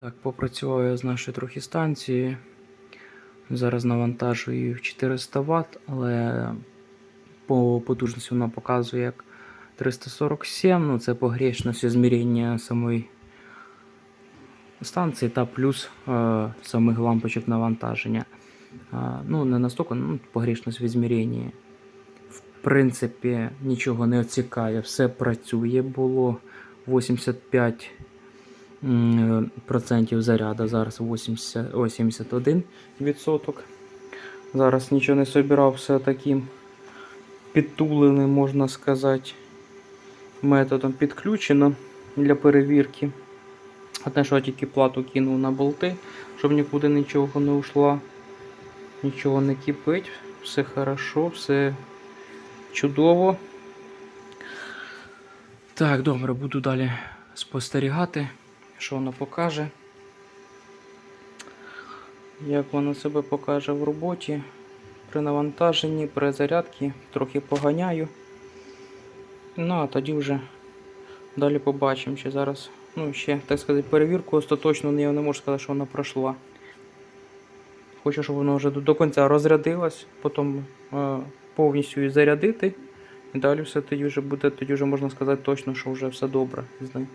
Так, попрацював я з нашої трохи станції. Зараз навантажую в 400 Вт, але по потужності вона показує як 347, ну це погрішність зміряння самої станції та плюс е, самих лампочок навантаження. А, ну, не настільки, ну, погрішність в ізміренні. В принципі, нічого не оцікає, все працює. Було 85 м, процентів заряду, зараз 80, ой, 71 відсоток. Зараз нічого не собирав, все таким підтуленим, можна сказати, методом підключено для перевірки. Одне, що я тільки плату кинув на болти, щоб нікуди нічого не ушло, нічого не кипить, все хорошо, все чудово. Так, добре, буду далі спостерігати, що воно покаже. Як воно себе покаже в роботі. При навантаженні, при зарядці трохи поганяю. Ну, а тоді вже далі побачимо, чи зараз, ну, ще, так сказати, перевірку остаточно я не можу сказати, що вона пройшла. Хочу, щоб воно вже до, кінця розрядилось, потім е, повністю її зарядити. І далі все тоді вже буде, тоді вже можна сказати точно, що вже все добре з.